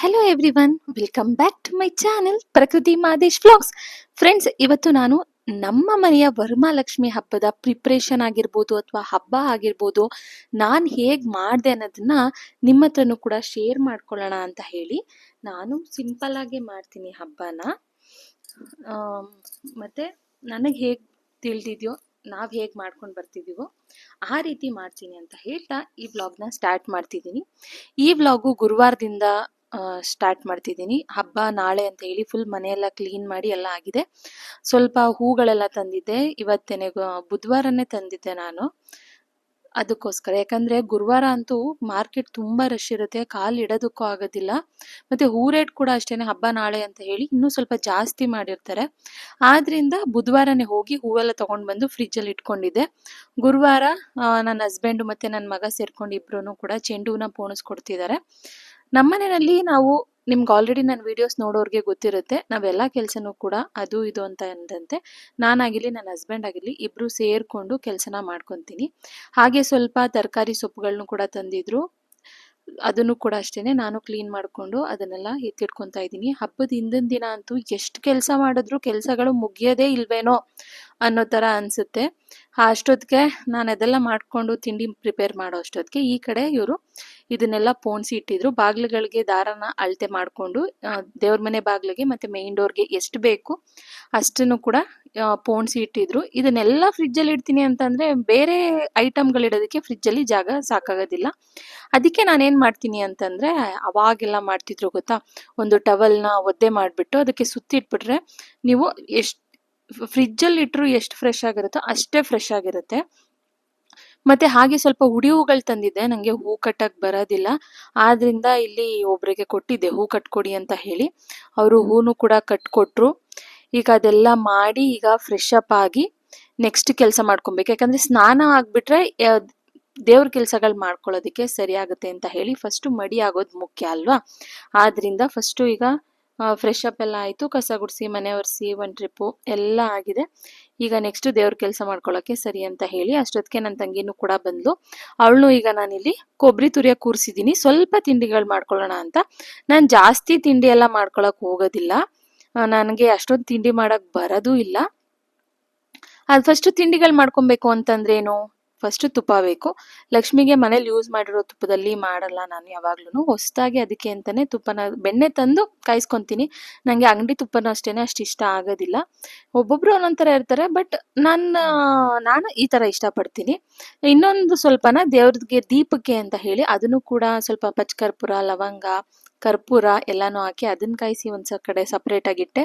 Hello everyone welcome back to my channel Prakruthi Madesh vlogs friends ಇವತ್ತು ನಾನು ನಮ್ಮ ಮನೆಯ ವರ್ಮಾಲಕ್ಷ್ಮಿ ಹಬ್ಬದ ಪ್ರಿಪ್ರೇಷನ್ ಆಗಿರ್ಬೋದು ಅಥವಾ ಹಬ್ಬ ಆಗಿರ್ಬೋದು, ನಾನು ಹೇಗೆ ಮಾಡಿದೆ ಅನ್ನೋದನ್ನ ನಿಮ್ಮ ಹತ್ರನೂ ಕೂಡ ಶೇರ್ ಮಾಡ್ಕೊಳ್ಳೋಣ ಅಂತ ಹೇಳಿ ನಾನು ಸಿಂಪಲ್ ಆಗಿ ಮಾಡ್ತೀನಿ ಹಬ್ಬನ. ಮತ್ತೆ ನನಗೆ ಹೇಗೆ ತಿಳಿದಿದೆಯೋ, ನಾವು ಹೇಗೆ ಮಾಡ್ಕೊಂಡು ಬರ್ತಿದ್ದೀವೋ ಆ ರೀತಿ ಮಾಡ್ತೀನಿ ಅಂತ ಹೇಳ್ತಾ ಈ ವ್ಲಾಗ್ನ ಸ್ಟಾರ್ಟ್ ಮಾಡ್ತಿದ್ದೀನಿ. ಈ ವ್ಲಾಗು ಗುರುವಾರದಿಂದ ಸ್ಟಾರ್ಟ್ ಮಾಡ್ತಿದ್ದೀನಿ. ಹಬ್ಬ ನಾಳೆ ಅಂತ ಹೇಳಿ ಫುಲ್ ಮನೆಯೆಲ್ಲ ಕ್ಲೀನ್ ಮಾಡಿ ಎಲ್ಲ ಆಗಿದೆ. ಸ್ವಲ್ಪ ಹೂಗಳೆಲ್ಲ ತಂದಿದ್ದೆ. ಇವತ್ತೇನೆ ಬುಧವಾರನೇ ತಂದಿದ್ದೆ ನಾನು. ಅದಕ್ಕೋಸ್ಕರ. ಯಾಕಂದ್ರೆ ಗುರುವಾರ ಅಂತೂ ಮಾರ್ಕೆಟ್ ತುಂಬಾ ರಶ್ ಇರುತ್ತೆ. ಕಾಲ್ ಇಡೋದಕ್ಕೂ ಆಗೋದಿಲ್ಲ. ಮತ್ತೆ ಹೂ ರೇಟ್ ಕೂಡ ಅಷ್ಟೇನೆ ಹಬ್ಬ ನಾಳೆ ಅಂತ ಹೇಳಿ ಇನ್ನೂ ಸ್ವಲ್ಪ ಜಾಸ್ತಿ ಮಾಡಿರ್ತಾರೆ. ಆದ್ದರಿಂದ ಬುಧವಾರನೇ ಹೋಗಿ ಹೂವೆಲ್ಲ ತಗೊಂಡ್ ಬಂದು ಫ್ರಿಜ್ ಅಲ್ಲಿ ಇಟ್ಕೊಂಡಿದ್ದೆ. ಗುರುವಾರ ನನ್ನ ಹಸ್ಬೆಂಡು ಮತ್ತೆ ನನ್ನ ಮಗ ಸೇರ್ಕೊಂಡು ಇಬ್ರು ಕೂಡ ಚೆಂಡು ಹೂನ ಪೋಣಿಸ್ಕೊಡ್ತಿದ್ದಾರೆ. ನಮ್ಮನೆಯಲ್ಲಿ ನಾವು ನಿಮ್ಗೆ ಆಲ್ರೆಡಿ ನನ್ನ ವಿಡಿಯೋಸ್ ನೋಡೋರಿಗೆ ಗೊತ್ತಿರುತ್ತೆ. ನಾವೆಲ್ಲ ಕೆಲಸನೂ ಕೂಡ ಅದು ಇದು ಅಂತ ಅಂದಂತೆ ನಾನಾಗಿರಲಿ ನನ್ನ ಹಸ್ಬೆಂಡ್ ಆಗಿರಲಿ ಇಬ್ಬರು ಸೇರ್ಕೊಂಡು ಕೆಲಸನ ಮಾಡ್ಕೊತೀನಿ. ಹಾಗೆ ಸ್ವಲ್ಪ ತರಕಾರಿ ಸೊಪ್ಪುಗಳನ್ನು ಕೂಡ ತಂದಿದ್ರು. ಅದನ್ನು ಕೂಡ ಅಷ್ಟೇನೆ ನಾನು ಕ್ಲೀನ್ ಮಾಡಿಕೊಂಡು ಅದನ್ನೆಲ್ಲ ಎತ್ತಿಟ್ಕೊತಾ ಇದ್ದೀನಿ. ಹಬ್ಬದ ಹಿಂದಿನ ದಿನ ಅಂತೂ ಎಷ್ಟು ಕೆಲಸ ಮಾಡಿದ್ರು ಕೆಲಸಗಳು ಮುಗಿಯೋದೇ ಇಲ್ವೇನೋ. ಅನ್ನೋ ಥರ ಅನಿಸುತ್ತೆ. ಅಷ್ಟೊತ್ತಿಗೆ ನಾನು ಅದೆಲ್ಲ ಮಾಡಿಕೊಂಡು ತಿಂಡಿ ಪ್ರಿಪೇರ್ ಮಾಡೋ ಅಷ್ಟೊತ್ತಿಗೆ ಈ ಕಡೆ ಇವರು ಇದನ್ನೆಲ್ಲ ಪೋಣಿಸಿ ಇಟ್ಟಿದ್ರು. ಬಾಗಿಲುಗಳಿಗೆ ದಾರನ ಅಳತೆ ಮಾಡಿಕೊಂಡು ದೇವ್ರ ಮನೆ ಬಾಗಿಲಿಗೆ ಮತ್ತು ಮೇನ್ ಡೋರ್ಗೆ ಎಷ್ಟು ಬೇಕು ಅಷ್ಟನ್ನು ಕೂಡ ಪೋಣಿಸಿ ಇಟ್ಟಿದ್ರು. ಇದನ್ನೆಲ್ಲ ಫ್ರಿಜ್ಜಲ್ಲಿ ಇಡ್ತೀನಿ ಅಂತಂದರೆ ಬೇರೆ ಐಟಮ್ಗಳಿಡೋದಕ್ಕೆ ಫ್ರಿಜ್ಜಲ್ಲಿ ಜಾಗ ಸಾಕಾಗೋದಿಲ್ಲ. ಅದಕ್ಕೆ ನಾನೇನು ಮಾಡ್ತೀನಿ ಅಂತಂದರೆ, ಅವಾಗೆಲ್ಲ ಮಾಡ್ತಿದ್ರು ಗೊತ್ತಾ? ಒಂದು ಟವಲ್ನ ಒದ್ದೆ ಮಾಡಿಬಿಟ್ಟು ಅದಕ್ಕೆ ಸುತ್ತಿಟ್ಬಿಟ್ರೆ ನೀವು ಎಷ್ಟು ಫ್ರಿಜ್ಜಲ್ಲಿ ಇಟ್ಟರು ಎಷ್ಟು ಫ್ರೆಶ್ ಆಗಿರುತ್ತೋ ಅಷ್ಟೇ ಫ್ರೆಶ್ ಆಗಿರುತ್ತೆ. ಮತ್ತೆ ಹಾಗೆ ಸ್ವಲ್ಪ ಹುಡಿ ಹೂಗಳು ತಂದಿದ್ದೆ ನನಗೆ ಹೂ ಕಟ್ಟಕ್ ಬರೋದಿಲ್ಲ. ಆದ್ರಿಂದ ಇಲ್ಲಿ ಒಬ್ರಿಗೆ ಕೊಟ್ಟಿದ್ದೆ, ಹೂ ಕಟ್ಕೊಡಿ ಅಂತ ಹೇಳಿ. ಅವರು ಹೂನು ಕೂಡ ಕಟ್ಕೊಟ್ರು. ಈಗ ಅದೆಲ್ಲ ಮಾಡಿ ಈಗ ಫ್ರೆಶ್ ಅಪ್ ಆಗಿ ನೆಕ್ಸ್ಟ್ ಕೆಲಸ ಮಾಡ್ಕೊಬೇಕು. ಯಾಕಂದ್ರೆ ಸ್ನಾನ ಆಗ್ಬಿಟ್ರೆ ದೇವ್ರ ಕೆಲಸಗಳು ಮಾಡ್ಕೊಳ್ಳೋದಕ್ಕೆ ಸರಿಯಾಗುತ್ತೆ ಅಂತ ಹೇಳಿ ಫಸ್ಟು ಮಡಿ ಆಗೋದು ಮುಖ್ಯ ಅಲ್ವಾ? ಆದ್ರಿಂದ ಫಸ್ಟು ಈಗ ಫ್ರೆಶ್ ಅಪ್ ಎಲ್ಲ ಆಯಿತು, ಕಸ ಗುಡಿಸಿ, ಮನೆ ಒರೆಸಿ, ಒಂದು ಟ್ರಿಪ್ಪು ಎಲ್ಲ ಆಗಿದೆ. ಈಗ ನೆಕ್ಸ್ಟ್ ದೇವ್ರ ಕೆಲಸ ಮಾಡ್ಕೊಳ್ಳೋಕ್ಕೆ ಸರಿ ಅಂತ ಹೇಳಿ, ಅಷ್ಟೊತ್ತಿಗೆ ನನ್ನ ತಂಗಿನೂ ಕೂಡ ಬಂದಳು ಅವಳನ್ನು ಈಗ ನಾನಿಲ್ಲಿ ಕೊಬ್ಬರಿ ತುರಿಯ ಕೂರಿಸಿದ್ದೀನಿ. ಸ್ವಲ್ಪ ತಿಂಡಿಗಳು ಮಾಡ್ಕೊಳ್ಳೋಣ ಅಂತ. ನಾನು ಜಾಸ್ತಿ ತಿಂಡಿ ಎಲ್ಲ ಮಾಡ್ಕೊಳ್ಳೋಕೆ ಹೋಗೋದಿಲ್ಲ. ನನಗೆ ಅಷ್ಟೊಂದು ತಿಂಡಿ ಮಾಡೋಕ್ಕೆ ಬರೋದೂ ಇಲ್ಲ. ಅದು ಫಸ್ಟು ತಿಂಡಿಗಳು ಮಾಡ್ಕೊಬೇಕು ಅಂತಂದ್ರೇನು? ಫಸ್ಟ್ ತುಪ್ಪ ಬೇಕು. ಲಕ್ಷ್ಮಿಗೆ ಮನೇಲಿ ಯೂಸ್ ಮಾಡಿರೋ ತುಪ್ಪದಲ್ಲಿ ಮಾಡಲ್ಲ ನಾನು ಯಾವಾಗ್ಲೂ ಹೊಸದಾಗಿ ಅದಕ್ಕೆ ಅಂತಾನೆ ತುಪ್ಪನ, ಬೆಣ್ಣೆ ತಂದು ಕಾಯಿಸ್ಕೊಂತೀನಿ. ನನಗೆ ಅಂಗಡಿ ತುಪ್ಪನ ಅಷ್ಟೇನೆ ಅಷ್ಟು ಇಷ್ಟ ಆಗೋದಿಲ್ಲ. ಒಬ್ಬೊಬ್ರು ಒಂದೊಂದ್ ಥರ ಇರ್ತಾರೆ ಬಟ್ ನನ್ನ, ನಾನು ಈ ಥರ ಇಷ್ಟಪಡ್ತೀನಿ. ಇನ್ನೊಂದು ಸ್ವಲ್ಪನ ದೇವ್ರಿಗೆ ದೀಪಕ್ಕೆ ಅಂತ ಹೇಳಿ, ಅದನ್ನು ಕೂಡ ಸ್ವಲ್ಪ ಪಚ್ಚಕರ್ಪೂರ ಲವಂಗ ಕರ್ಪೂರ ಎಲ್ಲನೂ ಹಾಕಿ ಅದನ್ನ ಕಾಯಿಸಿ ಒಂದ್ಸ ಕಡೆ ಸಪ್ರೇಟ್ ಆಗಿಟ್ಟೆ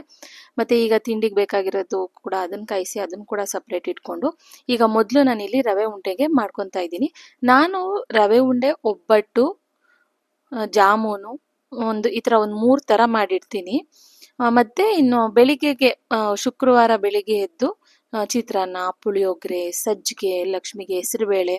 ಮತ್ತೆ ಈಗ ತಿಂಡಿಗೆ ಬೇಕಾಗಿರೋದು ಕೂಡ ಅದನ್ನ ಕಾಯಿಸಿ ಅದನ್ನು ಕೂಡ ಸಪ್ರೇಟ್ ಇಟ್ಕೊಂಡು, ಈಗ ಮೊದಲು ನಾನಿಲ್ಲಿ ರವೆ ಉಂಡೆಗೆ ಮಾಡ್ಕೊತಾ ಇದ್ದೀನಿ. ನಾನು ರವೆ ಉಂಡೆ, ಒಬ್ಬಟ್ಟು ಜಾಮೂನು ಒಂದು ಈ ಥರ ಒಂದು ಮೂರು ಥರ ಮಾಡಿರ್ತೀನಿ ಮತ್ತು ಇನ್ನು ಬೆಳಿಗ್ಗೆಗೆ ಶುಕ್ರವಾರ ಬೆಳಿಗ್ಗೆ ಎದ್ದು ಚಿತ್ರಾನ್ನ, ಪುಳಿಯೋಗರೆ, ಸಜ್ಜಿಗೆ, ಲಕ್ಷ್ಮಿಗೆ, ಹೆಸರುಬೇಳೆ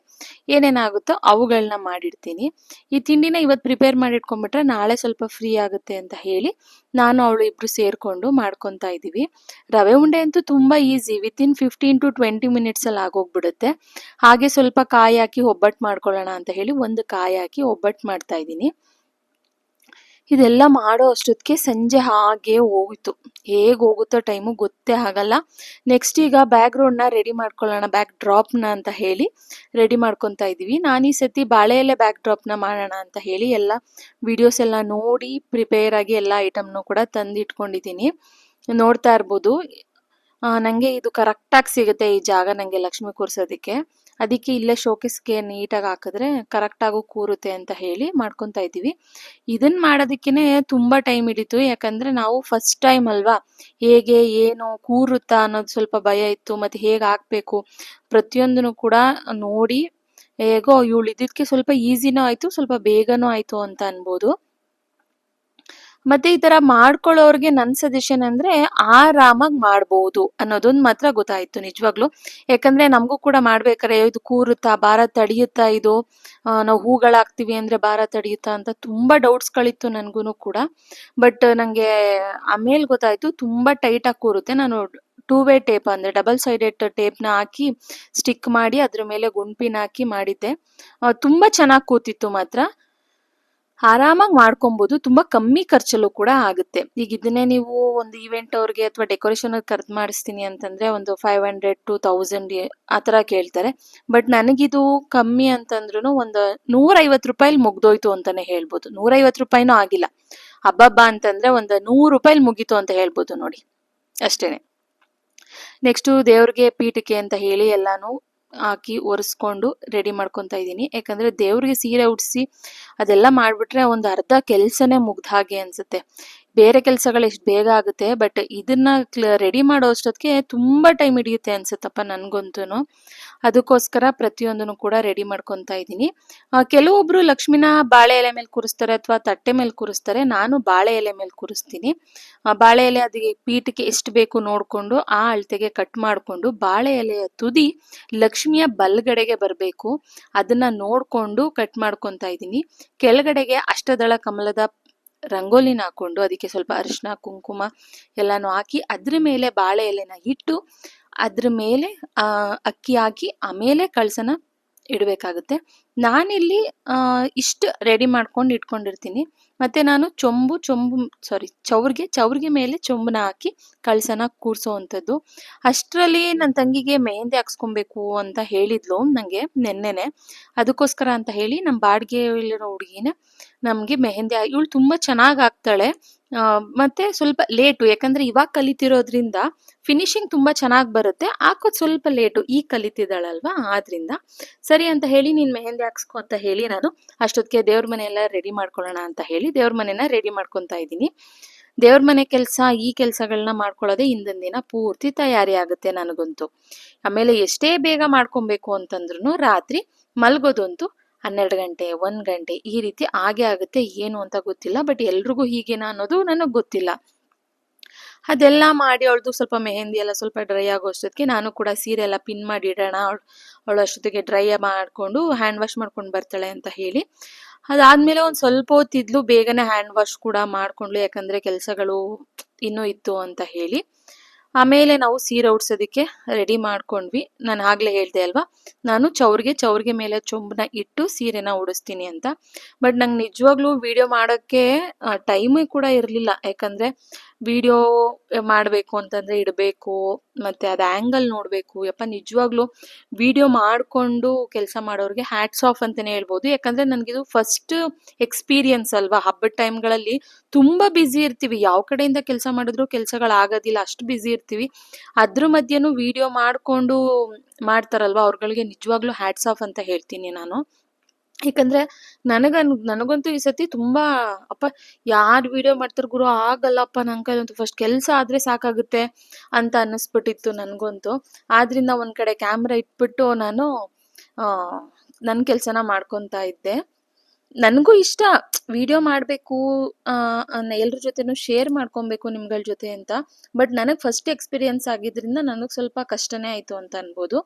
ಏನೇನಾಗುತ್ತೋ ಅವುಗಳನ್ನ ಮಾಡಿಡ್ತೀನಿ. ಈ ತಿಂಡಿನ ಇವತ್ತು ಪ್ರಿಪೇರ್ ಮಾಡಿಟ್ಕೊಂಡ್ಬಿಟ್ರೆ ನಾಳೆ ಸ್ವಲ್ಪ ಫ್ರೀ ಆಗುತ್ತೆ ಅಂತ ಹೇಳಿ ನಾನು ಅವಳು ಇಬ್ರು ಸೇರ್ಕೊಂಡು ಮಾಡ್ಕೊತಾ ಇದ್ದೀವಿ ರವೆ ಉಂಡೆ ಅಂತೂ ತುಂಬ easy within fifteen to twenty minutes ಅಲ್ಲಿ ಆಗೋಗ್ಬಿಡುತ್ತೆ. ಹಾಗೆ ಸ್ವಲ್ಪ ಕಾಯಿ ಹಾಕಿ ಒಬ್ಬಟ್ಟು ಮಾಡ್ಕೊಳ್ಳೋಣ ಅಂತ ಹೇಳಿ ಒಂದು ಕಾಯಿ ಹಾಕಿ ಒಬ್ಬಟ್ಟು ಮಾಡ್ತಾ ಇದ್ದೀನಿ ಇದೆಲ್ಲ ಮಾಡೋ ಅಷ್ಟೊತ್ತಿಗೆ ಸಂಜೆ ಹಾಗೆ ಹೋಗಿತ್ತು ಹೇಗೆ ಹೋಗುತ್ತೋ ಟೈಮು ಗೊತ್ತೇ ಆಗಲ್ಲ. ನೆಕ್ಸ್ಟ್ ಈಗ ಬ್ಯಾಕ್ನ ರೆಡಿ ಮಾಡ್ಕೊಳ್ಳೋಣ ಬ್ಯಾಕ್ ಡ್ರಾಪ್ನ ಅಂತ ಹೇಳಿ ರೆಡಿ ಮಾಡ್ಕೊತಾ ಇದ್ದೀವಿ. ನಾನು ಈ ಸತಿ ಬಾಳೆಯಲ್ಲೇ ಬ್ಯಾಕ್ ಡ್ರಾಪ್ನ ಮಾಡೋಣ ಅಂತ ಹೇಳಿ ಎಲ್ಲ ವಿಡಿಯೋಸ್ ಎಲ್ಲ ನೋಡಿ ಪ್ರಿಪೇರ್ ಆಗಿ ಎಲ್ಲ ಐಟಮ್ನು ಕೂಡ ತಂದಿಟ್ಕೊಂಡಿದ್ದೀನಿ. ನೋಡ್ತಾ ಇರ್ಬೋದು. ನನಗೆ ಇದು ಕರೆಕ್ಟಾಗಿ ಸಿಗುತ್ತೆ ಈ ಜಾಗ ನನಗೆ ಲಕ್ಷ್ಮಿ ಕೂರ್ಸೋದಕ್ಕೆ. ಅದಕ್ಕೆ ಇಲ್ಲೇ ಶೋಕೇಸ್ಗೆ ನೀಟಾಗಿ ಹಾಕಿದ್ರೆ ಕರೆಕ್ಟಾಗೂ ಕೂರುತ್ತೆ ಅಂತ ಹೇಳಿ ಮಾಡ್ಕೊತಾ ಇದ್ದೀವಿ. ಇದನ್ನ ಮಾಡೋದಕ್ಕೇ ತುಂಬಾ ಟೈಮ್ ಹಿಡಿತು. ಯಾಕಂದ್ರೆ ನಾವು ಫಸ್ಟ್ ಟೈಮ್ ಅಲ್ವಾ? ಹೇಗೆ, ಏನು, ಕೂರುತ್ತಾ ಅನ್ನೋದು ಸ್ವಲ್ಪ ಭಯ ಇತ್ತು. ಮತ್ತೆ ಹೇಗೆ ಹಾಕ್ಬೇಕು? ಪ್ರತಿಯೊಂದನ್ನು ಕೂಡ ನೋಡಿ, ಹೇಗೋ ಇವಳು ಇದಕ್ಕೆ ಸ್ವಲ್ಪ ಈಸಿನೂ ಆಯ್ತು, ಸ್ವಲ್ಪ ಬೇಗನೂ ಆಯ್ತು ಅಂತ ಅನ್ಬೋದು. ಮತ್ತೆ ಈ ತರ ಮಾಡ್ಕೊಳ್ಳೋರ್ಗೆ ನನ್ ಸಜೆಷನ್ ಅಂದ್ರೆ ಆರಾಮಾಗಿ ಮಾಡ್ಬೋದು ಅನ್ನೋದೊಂದ್ ಮಾತ್ರ ಗೊತ್ತಾಯ್ತು ನಿಜವಾಗ್ಲು. ಯಾಕಂದ್ರೆ ನಮಗೂ ಕೂಡ ಮಾಡ್ಬೇಕಾರೆ ಇದು ಕೂರುತ್ತಾ, ಭಾರ ತಡಿಯುತ್ತಾ ಇದು ನಾವು ಹೂಗಳಾಗ್ತೀವಿ ಅಂದ್ರೆ ಭಾರ ತಡಿಯುತ್ತಾ ಅಂತ ತುಂಬಾ ಡೌಟ್ಸ್ ಗಳಿತ್ತು ನನ್ಗೂನು ಕೂಡ. ಬಟ್ ನಂಗೆ ಆಮೇಲೆ ಗೊತ್ತಾಯ್ತು, ತುಂಬಾ ಟೈಟ್ ಆಗಿ ಕೂರುತ್ತೆ. ನಾನು ಟೂ ವೇ ಟೇಪ್ ಅಂದ್ರೆ ಡಬಲ್ ಸೈಡೆಡ್ ಟೇಪ್ನ ಹಾಕಿ ಸ್ಟಿಕ್ ಮಾಡಿ ಅದ್ರ ಮೇಲೆ ಗುಂಪಿನ ಹಾಕಿ ಮಾಡಿದ್ದೆ. ತುಂಬಾ ಚೆನ್ನಾಗಿ ಕೂತಿತ್ತು ಮಾತ್ರ. ಆರಾಮಾಗಿ ಮಾಡ್ಕೊಬಹುದು ತುಂಬಾ ಕಮ್ಮಿ ಖರ್ಚಲ್ಲೂ ಕೂಡ ಆಗುತ್ತೆ. ಈಗ ಇದನ್ನೇ ನೀವು ಒಂದು ಈವೆಂಟ್ ಅವ್ರಿಗೆ ಅಥವಾ ಡೆಕೋರೇಷನ್ ಖರ್ಚು ಮಾಡಿಸ್ತೀನಿ ಅಂತಂದ್ರೆ ಒಂದು ಫೈವ್ ಹಂಡ್ರೆಡ್ ಟು ತೌಸಂಡ್ ಆ ತರ ಕೇಳ್ತಾರೆ. ಬಟ್ ನನಗಿದು ಕಮ್ಮಿ ಅಂತಂದ್ರೂ ಒಂದು ನೂರೈವತ್ತು ರೂಪಾಯಿಲಿ ಮುಗ್ದೋಯ್ತು ಅಂತಾನೆ ಹೇಳ್ಬೋದು. ನೂರೈವತ್ತು ರೂಪಾಯಿನೂ ಆಗಿಲ್ಲ. ಹಬ್ಬಬ್ಬ ಅಂತಂದ್ರೆ ಒಂದು ನೂರು ರೂಪಾಯಿಲಿ ಮುಗೀತು ಅಂತ ಹೇಳ್ಬೋದು ನೋಡಿ. ಅಷ್ಟೇನೆ. ನೆಕ್ಸ್ಟು ದೇವ್ರಿಗೆ ಪೀಠಿಕೆ ಅಂತ ಹೇಳಿ ಎಲ್ಲಾನು ಹಾಕಿ ಒರೆಸ್ಕೊಂಡು ರೆಡಿ ಮಾಡ್ಕೊತಾ ಇದ್ದೀನಿ. ಯಾಕಂದ್ರೆ ದೇವ್ರಿಗೆ ಸೀರೆ ಉಡಿಸಿ ಅದೆಲ್ಲ ಮಾಡ್ಬಿಟ್ರೆ ಒಂದು ಅರ್ಧ ಕೆಲಸನೇ ಮುಗ್ದ ಹಾಗೆ ಅನ್ಸುತ್ತೆ. ಬೇರೆ ಕೆಲಸಗಳು ಎಷ್ಟು ಬೇಗ ಆಗುತ್ತೆ ಬಟ್ ಇದನ್ನ ರೆಡಿ ಮಾಡೋ ಅಷ್ಟೊತ್ತಿಗೆ ತುಂಬಾ ಟೈಮ್ ಹಿಡಿಯುತ್ತೆ ಅನ್ಸುತ್ತಪ್ಪ ನನಗಂತೂ ಅದಕ್ಕೋಸ್ಕರ ಪ್ರತಿಯೊಂದನ್ನು ಕೂಡ ರೆಡಿ ಮಾಡ್ಕೊತಾ ಇದ್ದೀನಿ. ಕೆಲವೊಬ್ರು ಲಕ್ಷ್ಮಿನ ಬಾಳೆ ಎಲೆ ಮೇಲೆ ಕೂರಿಸ್ತಾರೆ ಅಥವಾ ತಟ್ಟೆ ಮೇಲೆ ಕೂರಿಸ್ತಾರೆ, ನಾನು ಬಾಳೆ ಎಲೆ ಮೇಲೆ ಕೂರಿಸ್ತೀನಿ. ಬಾಳೆ ಎಲೆ ಅದಕ್ಕೆ ಪೀಠಕ್ಕೆ ಎಷ್ಟು ಬೇಕು ನೋಡಿಕೊಂಡು ಆ ಅಳತೆಗೆ ಕಟ್ ಮಾಡಿಕೊಂಡು ಬಾಳೆ ಎಲೆಯ ತುದಿ ಲಕ್ಷ್ಮಿಯ ಬಲ್ಗಡೆಗೆ ಬರಬೇಕು. ಅದನ್ನ ನೋಡ್ಕೊಂಡು ಕಟ್ ಮಾಡ್ಕೊತಾ ಇದ್ದೀನಿ. ಕೆಳಗಡೆಗೆ ಅಷ್ಟದಳ ಕಮಲದ ರಂಗೋಲಿನ ಹಾಕೊಂಡು ಅದಕ್ಕೆ ಸ್ವಲ್ಪ ಅರಿಶಿನ ಕುಂಕುಮ ಎಲ್ಲಾನು ಹಾಕಿ ಅದ್ರ ಮೇಲೆ ಬಾಳೆ ಎಲೆನ ಇಟ್ಟು ಅದ್ರ ಮೇಲೆ ಅಕ್ಕಿ ಹಾಕಿ ಆಮೇಲೆ ಕಳಸನ ಇಡಬೇಕಾಗುತ್ತೆ. ನಾನಿಲ್ಲಿ ಇಷ್ಟು ರೆಡಿ ಮಾಡ್ಕೊಂಡು ಇಟ್ಕೊಂಡಿರ್ತೀನಿ. ಮತ್ತೆ ನಾನು ಚೊಂಬು ಚೊಂಬು ಸಾರಿ ಚೌರ್ಗೆ ಚೌರ್ಗೆ ಮೇಲೆ ಚೊಂಬನ ಹಾಕಿ ಕಳಸನ ಕೂರ್ಸೋವಂಥದ್ದು. ಅಷ್ಟರಲ್ಲಿ ನನ್ನ ತಂಗಿಗೆ ಮೆಹಂದಿ ಹಾಕ್ಸ್ಕೊಬೇಕು ಅಂತ ಹೇಳಿದ್ಲು ನನಗೆ ನೆನ್ನೆನೆ. ಅದಕ್ಕೋಸ್ಕರ ಅಂತ ಹೇಳಿ ನಮ್ಮ ಬಾಡಿಗೆಯಲ್ಲಿರೋ ಹುಡುಗಿನ ನಮಗೆ ಮೆಹಂದಿ ಇವಳು ತುಂಬಾ ಚೆನ್ನಾಗಿ ಹಾಕ್ತಾಳೆ. ಮತ್ತೆ ಸ್ವಲ್ಪ ಲೇಟು, ಯಾಕಂದ್ರೆ ಇವಾಗ ಕಲಿತಿರೋದ್ರಿಂದ ಫಿನಿಶಿಂಗ್ ತುಂಬಾ ಚೆನ್ನಾಗಿ ಬರುತ್ತೆ. ಹಾಕೋದು ಸ್ವಲ್ಪ ಲೇಟು, ಈಗ ಕಲಿತಿದ್ದಾಳಲ್ವಾ, ಆದ್ರಿಂದ. ಸರಿ ಅಂತ ಹೇಳಿ ನೀನ್ ಮೆಹಂದಿ ಹಾಕ್ಸ್ಕೊ ಅಂತ ಹೇಳಿ ನಾನು ಅಷ್ಟೊತ್ತಿಗೆ ದೇವ್ರ ಮನೆ ಎಲ್ಲ ರೆಡಿ ಮಾಡ್ಕೊಳ್ಳೋಣ ಅಂತ ಹೇಳಿ ದೇವ್ರ ಮನೆನ ರೆಡಿ ಮಾಡ್ಕೊತಾ ಇದ್ದೀನಿ. ದೇವ್ರ ಮನೆ ಕೆಲಸ ಈ ಕೆಲಸಗಳನ್ನ ಮಾಡ್ಕೊಳ್ಳೋದೇ ಹಿಂದಿನ ದಿನ ಪೂರ್ತಿ ತಯಾರಿ ಆಗುತ್ತೆ ನನಗಂತೂ. ಆಮೇಲೆ ಎಷ್ಟೇ ಬೇಗ ಮಾಡ್ಕೊಬೇಕು ಅಂತಂದ್ರೂ ರಾತ್ರಿ ಮಲ್ಗೋದಂತೂ ಹನ್ನೆರಡು ಗಂಟೆ, ಒಂದ್ ಗಂಟೆ ಈ ರೀತಿ ಆಗೇ ಆಗುತ್ತೆ ಏನು ಅಂತ ಗೊತ್ತಿಲ್ಲ. ಬಟ್ ಎಲ್ರಿಗೂ ಹೀಗೇನಾ ಅನ್ನೋದು ನನಗೆ ಗೊತ್ತಿಲ್ಲ. ಅದೆಲ್ಲ ಮಾಡಿ ಅವಳದು ಸ್ವಲ್ಪ ಮೆಹಂದಿ ಎಲ್ಲ ಸ್ವಲ್ಪ ಡ್ರೈ ಆಗೋ ಅಷ್ಟೊತ್ತಿಗೆ ನಾನು ಕೂಡ ಸೀರೆ ಎಲ್ಲ ಪಿನ್ ಮಾಡಿ ಇಡೋಣ. ಅವಳು ಅಷ್ಟೊತ್ತಿಗೆ ಡ್ರೈ ಮಾಡಿಕೊಂಡು ಹ್ಯಾಂಡ್ ವಾಶ್ ಮಾಡ್ಕೊಂಡು ಬರ್ತಾಳೆ ಅಂತ ಹೇಳಿ ಅದಾದ್ಮೇಲೆ ಒಂದ್ ಸ್ವಲ್ಪ ಹೊತ್ತಿದ್ಲು ಬೇಗನೆ ಹ್ಯಾಂಡ್ ವಾಶ್ ಕೂಡ ಮಾಡ್ಕೊಂಡ್ಲು ಯಾಕಂದ್ರೆ ಕೆಲಸಗಳು ಇನ್ನೂ ಇತ್ತು ಅಂತ ಹೇಳಿ. ಆಮೇಲೆ ನಾವು ಸೀರೆ ಉಡ್ಸೋದಕ್ಕೆ ರೆಡಿ ಮಾಡ್ಕೊಂಡ್ವಿ. ನಾನು ಆಗ್ಲೇ ಹೇಳ್ದೆ ಅಲ್ವಾ? ನಾನು ಚೌರ್ಗೆ ಚೌರ್ಗೆ ಮೇಲೆ ಚೊಂಬನ ಇಟ್ಟು ಸೀರೆನ ಉಡಿಸ್ತೀನಿ ಅಂತ. ಬಟ್ ನಂಗೆ ನಿಜವಾಗ್ಲೂ ವಿಡಿಯೋ ಮಾಡೋಕ್ಕೆ ಟೈಮೇ ಕೂಡ ಇರಲಿಲ್ಲ. ಯಾಕಂದ್ರೆ ವಿಡಿಯೋ ಮಾಡಬೇಕು ಅಂತಂದ್ರೆ ಇಡಬೇಕು, ಮತ್ತೆ ಅದು ಆ್ಯಂಗಲ್ ನೋಡಬೇಕು. ಯಪ್ಪ, ನಿಜವಾಗ್ಲೂ ವಿಡಿಯೋ ಮಾಡಿಕೊಂಡು ಕೆಲಸ ಮಾಡೋರಿಗೆ ಹ್ಯಾಟ್ಸ್ ಆಫ್ ಅಂತಾನೆ ಹೇಳ್ಬೋದು. ಯಾಕಂದ್ರೆ ನನಗಿದು ಫಸ್ಟ್ ಎಕ್ಸ್ಪೀರಿಯನ್ಸ್ ಅಲ್ವಾ? ಹಬ್ಬದ ಟೈಮ್ಗಳಲ್ಲಿ ತುಂಬಾ ಬ್ಯುಸಿ ಇರ್ತೀವಿ. ಯಾವ ಕಡೆಯಿಂದ ಕೆಲಸ ಮಾಡಿದ್ರು ಕೆಲಸಗಳಾಗೋದಿಲ್ಲ ಅಷ್ಟು ಬ್ಯುಸಿ ಇರ್ತೀವಿ. ಅದ್ರ ಮಧ್ಯೆನೂ ವಿಡಿಯೋ ಮಾಡಿಕೊಂಡು ಮಾಡ್ತಾರಲ್ವಾ? ಅವ್ರಗಳಿಗೆ ನಿಜವಾಗ್ಲೂ ಹ್ಯಾಟ್ಸ್ ಆಫ್ ಅಂತ ಹೇಳ್ತೀನಿ ನಾನು. ಯಾಕಂದ್ರೆ ನನಗನ್, ನನಗಂತೂ ಈ ಸತಿ ತುಂಬಾ, ಅಪ್ಪ ಯಾರ್ ವಿಡಿಯೋ ಮಾಡ್ತಾರ ಗುರು ಆಗಲ್ಲಪ್ಪ ನನ್ ಕೈಲಂತೂ ಫಸ್ಟ್ ಕೆಲಸ ಆದ್ರೆ ಸಾಕಾಗುತ್ತೆ ಅಂತ ಅನ್ನಿಸ್ಬಿಟ್ಟಿತ್ತು ನನಗಂತೂ. ಆದ್ರಿಂದ ಒಂದ್ ಕಡೆ ಕ್ಯಾಮ್ರಾ ಇಟ್ಬಿಟ್ಟು ನಾನು, ಆ, ನನ್ ಕೆಲ್ಸನ ಮಾಡ್ಕೊಂತಾ ಇದ್ದೆ. ನನಗೂ ಇಷ್ಟ. ವಿಡಿಯೋ ಮಾಡಬೇಕು ಎಲ್ರ ಜೊತೆನೂ ಶೇರ್ ಮಾಡ್ಕೊಬೇಕು ನಿಮ್ಗಳ ಜೊತೆ ಅಂತ. ಬಟ್ ನನಗೆ ಫಸ್ಟ್ ಎಕ್ಸ್ಪೀರಿಯನ್ಸ್ ಆಗಿದ್ರಿಂದ ನನಗೆ ಸ್ವಲ್ಪ ಕಷ್ಟನೇ ಆಯಿತು ಅಂತ ಅನ್ಬೋದು.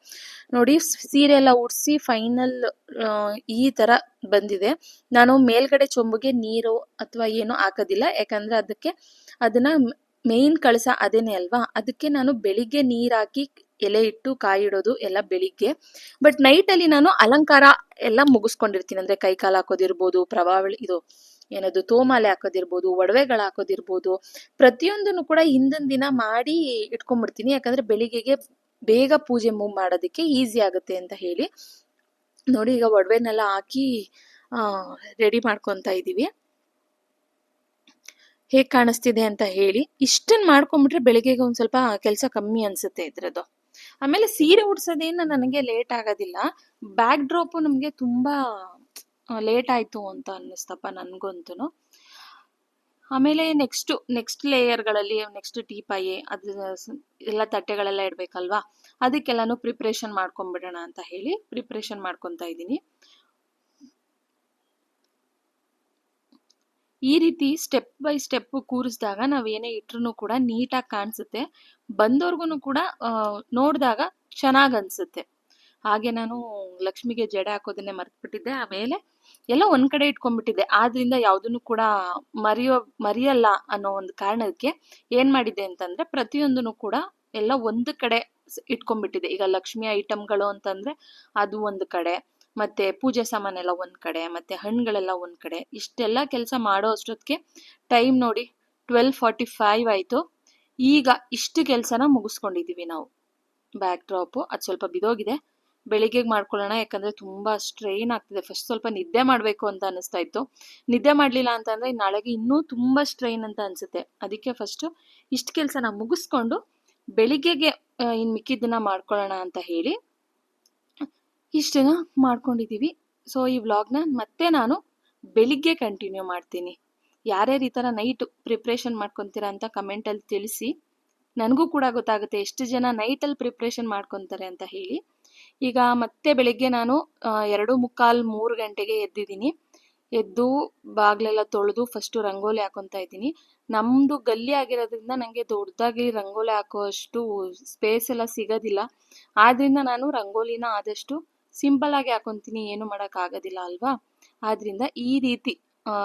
ನೋಡಿ ಸೀರೆ ಎಲ್ಲ ಉಡಿಸಿ ಫೈನಲ್ ಈ ಥರ ಬಂದಿದೆ. ನಾನು ಮೇಲ್ಗಡೆ ಚೊಂಬುಗೆ ನೀರು ಅಥವಾ ಏನು ಹಾಕೋದಿಲ್ಲ. ಯಾಕಂದ್ರೆ ಅದಕ್ಕೆ, ಅದನ್ನ ಮೇಯ್ನ್ ಕಳಸ ಅದೇನೇ ಅಲ್ವಾ? ಅದಕ್ಕೆ ನಾನು ಬೆಳಿಗ್ಗೆ ನೀರ್ ಹಾಕಿ ಎಲೆ ಇಟ್ಟು ಕಾಯಿ ಇಡೋದು ಎಲ್ಲ ಬೆಳಿಗ್ಗೆ. ಬಟ್ ನೈಟ್ ಅಲ್ಲಿ ನಾನು ಅಲಂಕಾರ ಎಲ್ಲ ಮುಗಿಸ್ಕೊಂಡಿರ್ತೀನಿ. ಅಂದ್ರೆ ಕೈ ಕಾಲು ಹಾಕೋದಿರ್ಬೋದು ಪ್ರಭಾವಳಿ ಇದು ಏನದು, ತೋಮಾಲೆ ಹಾಕೋದಿರ್ಬೋದು, ಒಡವೆಗಳು ಹಾಕೋದಿರ್ಬೋದು. ಪ್ರತಿಯೊಂದನ್ನು ಕೂಡ ಹಿಂದಿನ ದಿನ ಮಾಡಿ ಇಟ್ಕೊಂಡ್ಬಿಡ್ತೀನಿ. ಯಾಕಂದ್ರೆ ಬೆಳಿಗ್ಗೆಗೆ ಬೇಗ ಪೂಜೆ ಮೂವ್ ಮಾಡೋದಕ್ಕೆ ಈಸಿ ಆಗುತ್ತೆ ಅಂತ ಹೇಳಿ. ನೋಡಿ, ಈಗ ಒಡವೆನೆಲ್ಲ ಹಾಕಿ ರೆಡಿ ಮಾಡ್ಕೊಂತ ಇದೀವಿ. ಹೇಗ್ ಕಾಣಿಸ್ತಿದೆ ಅಂತ ಹೇಳಿ. ಇಷ್ಟನ್ ಮಾಡ್ಕೊಂಡ್ಬಿಟ್ರೆ ಬೆಳಿಗ್ಗೆಗೆ ಒಂದ್ ಸ್ವಲ್ಪ ಕೆಲಸ ಕಮ್ಮಿ ಅನ್ಸುತ್ತೆ ಇದ್ರದ್ದು. ಆಮೇಲೆ ಸೀರೆ ಉಡ್ಸೋದೇನು ನನಗೆ ಲೇಟ್ ಆಗೋದಿಲ್ಲ. ಬ್ಯಾಕ್ ಡ್ರಾಪ್ ನಮ್ಗೆ ತುಂಬಾ ಲೇಟ್ ಆಯ್ತು ಅಂತ ಅನ್ನಿಸ್ತಪ್ಪ ನನಗಂತೂ ಆಮೇಲೆ ನೆಕ್ಸ್ಟ್ ನೆಕ್ಸ್ಟ್ ಲೇಯರ್ಗಳಲ್ಲಿ, ನೆಕ್ಸ್ಟ್ ಟೀಪಾಯಿ ಪೈ ಅದು ಎಲ್ಲ ತಟ್ಟೆಗಳೆಲ್ಲ ಇಡ್ಬೇಕಲ್ವಾ? ಅದಕ್ಕೆಲ್ಲಾನು ಪ್ರಿಪ್ರೇಷನ್ ಮಾಡ್ಕೊಂಡ್ಬಿಡೋಣ ಅಂತ ಹೇಳಿ ಪ್ರಿಪ್ರೇಷನ್ ಮಾಡ್ಕೊತಾ ಇದ್ದೀನಿ. ಈ ರೀತಿ ಸ್ಟೆಪ್ ಬೈ ಸ್ಟೆಪ್ ಕೂರಿಸಿದಾಗ ನಾವು ಏನೇ ಇಟ್ರು ಕೂಡ ನೀಟಾಗಿ ಕಾಣಿಸುತ್ತೆ. ಬಂದವ್ರಿಗೂ ಕೂಡ ನೋಡಿದಾಗ ಚೆನ್ನಾಗಿ ಅನ್ಸುತ್ತೆ. ಹಾಗೆ ನಾನು ಲಕ್ಷ್ಮಿಗೆ ಜಡೆ ಹಾಕೋದನ್ನೇ ಮರೆತುಬಿಟ್ಟಿದ್ದೆ. ಆಮೇಲೆ ಎಲ್ಲ ಒಂದ್ ಕಡೆ ಇಟ್ಕೊಂಡ್ಬಿಟ್ಟಿದ್ದೆ. ಆದ್ರಿಂದ ಯಾವ್ದನ್ನು ಕೂಡ ಮರೆಯೋ, ಮರೆಯಲ್ಲ ಅನ್ನೋ ಒಂದು ಕಾರಣಕ್ಕೆ ಏನ್ ಮಾಡಿದ್ದೆ ಅಂತಂದ್ರೆ ಪ್ರತಿಯೊಂದನ್ನು ಕೂಡ ಎಲ್ಲ ಒಂದು ಕಡೆ ಇಟ್ಕೊಂಡ್ಬಿಟ್ಟಿದೆ ಈಗ ಲಕ್ಷ್ಮಿ ಐಟಮ್ಗಳು ಅಂತಂದ್ರೆ ಅದು ಒಂದು ಕಡೆ. ಮತ್ತು ಪೂಜೆ ಸಾಮಾನೆಲ್ಲ ಒಂದು ಕಡೆ, ಮತ್ತೆ ಹಣ್ಣುಗಳೆಲ್ಲ ಒಂದ್ ಕಡೆ. ಇಷ್ಟೆಲ್ಲ ಕೆಲಸ ಮಾಡೋ ಅಷ್ಟೊತ್ತಿಗೆ ಟೈಮ್ ನೋಡಿ ಟ್ವೆಲ್ ಫಾರ್ಟಿ ಫೈವ್ ಆಯಿತು. ಈಗ ಇಷ್ಟು ಕೆಲಸನ ಮುಗಿಸ್ಕೊಂಡಿದ್ದೀವಿ ನಾವು. ಬ್ಯಾಕ್ ಡ್ರಾಪು ಅದು ಸ್ವಲ್ಪ ಬಿದೋಗಿದೆ. ಬೆಳಿಗ್ಗೆ ಮಾಡ್ಕೊಳ್ಳೋಣ, ಯಾಕಂದರೆ ತುಂಬ ಸ್ಟ್ರೈನ್ ಆಗ್ತಿದೆ. ಫಸ್ಟ್ ಸ್ವಲ್ಪ ನಿದ್ದೆ ಮಾಡಬೇಕು ಅಂತ ಅನಿಸ್ತಾ ಇತ್ತು. ನಿದ್ದೆ ಮಾಡಲಿಲ್ಲ ಅಂತಂದರೆ ನಾಳೆಗೆ ಇನ್ನೂ ತುಂಬ ಸ್ಟ್ರೈನ್ ಅಂತ ಅನಿಸುತ್ತೆ. ಅದಕ್ಕೆ ಫಸ್ಟು ಇಷ್ಟು ಕೆಲಸನ ಮುಗಿಸ್ಕೊಂಡು ಬೆಳಿಗ್ಗೆಗೆ ಇನ್ನು ಮಿಕ್ಕಿದ್ದನ್ನ ಮಾಡ್ಕೊಳ್ಳೋಣ ಅಂತ ಹೇಳಿ ಇಷ್ಟನ್ನ ಮಾಡ್ಕೊಂಡಿದ್ದೀವಿ ಸೊ ಈ ವ್ಲಾಗ್ನ ಮತ್ತೆ ನಾನು ಬೆಳಿಗ್ಗೆ ಕಂಟಿನ್ಯೂ ಮಾಡ್ತೀನಿ. ಯಾರ್ಯಾರು ಈ ಥರ ನೈಟ್ ಪ್ರಿಪ್ರೇಷನ್ ಮಾಡ್ಕೊತೀರಾ ಅಂತ ಕಮೆಂಟಲ್ಲಿ ತಿಳಿಸಿ. ನನಗೂ ಕೂಡ ಗೊತ್ತಾಗುತ್ತೆ ಎಷ್ಟು ಜನ ನೈಟಲ್ಲಿ ಪ್ರಿಪ್ರೇಷನ್ ಮಾಡ್ಕೊತಾರೆ ಅಂತ ಹೇಳಿ. ಈಗ ಮತ್ತೆ ಬೆಳಿಗ್ಗೆ ನಾನು ಎರಡು ಮುಕ್ಕಾಲು ಮೂರು ಗಂಟೆಗೆ ಎದ್ದಿದ್ದೀನಿ. ಎದ್ದು ಬಾಗ್ಲೆಲ್ಲ ತೊಳೆದು ಫಸ್ಟು ರಂಗೋಲಿ ಹಾಕೊತಾ ಇದ್ದೀನಿ. ನಮ್ಮದು ಗಲ್ಲಿ ಆಗಿರೋದ್ರಿಂದ ನನಗೆ ದೊಡ್ಡದಾಗಿ ರಂಗೋಲಿ ಹಾಕುವಷ್ಟು ಸ್ಪೇಸ್ ಎಲ್ಲ ಸಿಗೋದಿಲ್ಲ. ಆದ್ದರಿಂದ ನಾನು ರಂಗೋಲಿನ ಆದಷ್ಟು ಸಿಂಪಲ್ ಆಗಿ ಹಾಕೊಂತೀನಿ, ಏನು ಆಗೋದಿಲ್ಲ ಅಲ್ವಾ? ಆದ್ರಿಂದ ಈ ರೀತಿ